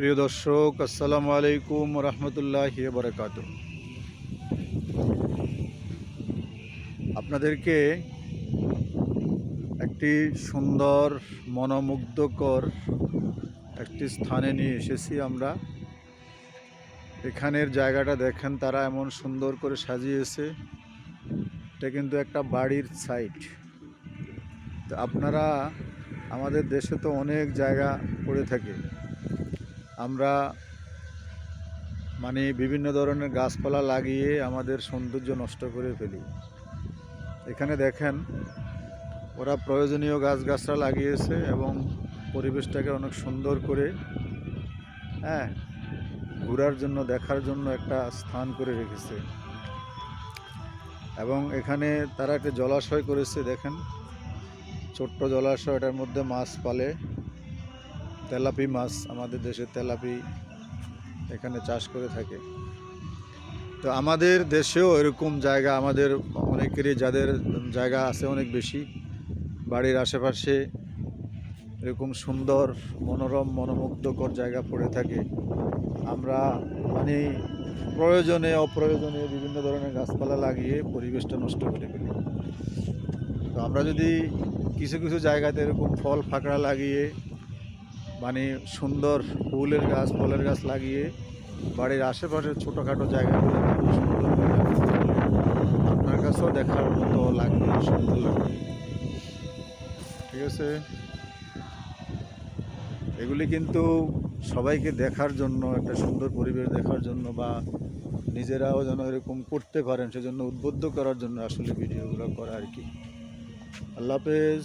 প্রিয় দর্শক, আসসালামু আলাইকুম রহমতুল্লাহ বরকাত আপনাদেরকে একটি সুন্দর, মনোমুগ্ধকর একটি স্থানে নিয়ে এসেছি আমরা। এখানের জায়গাটা দেখেন, তারা এমন সুন্দর করে সাজিয়েছে। এটা কিন্তু একটা বাড়ির সাইট তো আপনারা, আমাদের দেশে তো অনেক জায়গা পড়ে থাকে। আমরা মানে বিভিন্ন ধরনের গাছপালা লাগিয়ে আমাদের সৌন্দর্য নষ্ট করে ফেলি। এখানে দেখেন, ওরা প্রয়োজনীয় গাছগাছরা লাগিয়েছে এবং পরিবেশটাকে অনেক সুন্দর করে হ্যাঁ ঘোরার জন্য, দেখার জন্য একটা স্থান করে রেখেছে। এবং এখানে তারা একটা জলাশয় করেছে, দেখেন, ছোট্ট জলাশয়, এটার মধ্যে মাছ পালে। তেলাপি মাছ আমাদের দেশে তেলাপি এখানে চাষ করে থাকে। তো আমাদের দেশেও এরকম জায়গা, আমাদের অনেকেরই যাদের জায়গা আছে অনেক বেশি, বাড়ির আশেপাশে এরকম সুন্দর, মনোরম, মনোমুগ্ধকর জায়গা পড়ে থাকে। আমরা মানে প্রয়োজনে, অপ্রয়োজনে বিভিন্ন ধরনের গাছপালা লাগিয়ে পরিবেশটা নষ্ট করে ফেলি। তো আমরা যদি কিছু কিছু জায়গাতে এরকম ফল, ফাঁকড়া লাগিয়ে মানে সুন্দর ফুলের গাছ, ফলের গাছ লাগিয়ে বাড়ির আশেপাশের ছোটোখাটো জায়গাগুলো সুন্দর আপনার কাছেও দেখার মতো লাগবে, সুন্দর লাগবে। ঠিক আছে? এগুলি কিন্তু সবাইকে দেখার জন্য, একটা সুন্দর পরিবেশ দেখার জন্য বা নিজেরাও যেন এরকম করতে পারেন, সেজন্য উদ্বুদ্ধ করার জন্য আসলে ভিডিওগুলো করা আর কি। আল্লাহ হাফেজ।